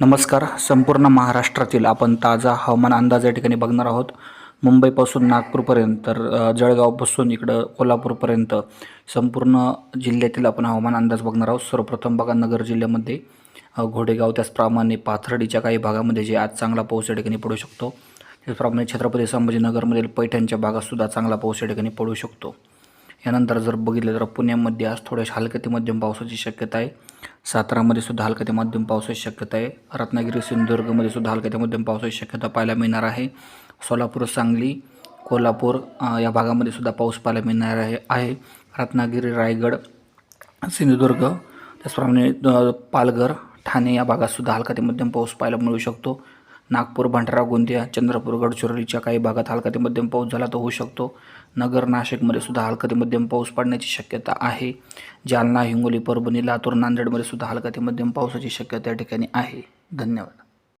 नमस्कार. संपूर्ण महाराष्ट्रातील आपण ताजा हवामान अंदाज या ठिकाणी बघणार आहोत. मुंबईपासून नागपूरपर्यंत तर जळगावपासून इकडं कोल्हापूरपर्यंत संपूर्ण जिल्ह्यातील आपण हवामान अंदाज बघणार आहोत. सर्वप्रथम बघा नगर जिल्ह्यामध्ये घोडेगाव त्याचप्रमाणे पाथर्डीच्या काही भागामध्ये जे आज चांगला पाऊस या ठिकाणी पडू शकतो. त्याचप्रमाणे छत्रपती संभाजीनगरमधील पैठणच्या भागातसुद्धा चांगला पाऊस या ठिकाणी पडू शकतो. यानंतर जर बघितलं तर पुण्यामध्ये आज थोड्याशा हलक्या ते मध्यम पावसाची शक्यता आहे. सातारामध्ये सुद्धा हलक्या ते मध्यम पावसाची शक्यता आहे. रत्नागिरी सिंधुदुर्गमध्ये सुद्धा हलक्या ते मध्यम पावसाची शक्यता पाहायला मिळणार आहे. सोलापूर सांगली कोल्हापूर या भागामध्ये सुद्धा पाऊस पाहायला मिळणार आहे. आहे. रत्नागिरी रायगड सिंधुदुर्ग त्याचप्रमाणे पालघर ठाणे या भागात सुद्धा हलका ते मध्यम पाऊस पाहायला मिळू शकतो. नागपूर भंडारा गोंदिया चंद्रपूर गडचिरोलीच्या काही भागात हलका ते मध्यम पाऊस झाला तर होऊ शकतो. नगर नाशिकमध्ये सुद्धा हलका ते मध्यम पाऊस पडण्याची शक्यता आहे. जालना हिंगोली परभणी लातूर नांदेडमध्ये सुद्धा हलका ते मध्यम पावसाची शक्यता या ठिकाणी आहे. धन्यवाद.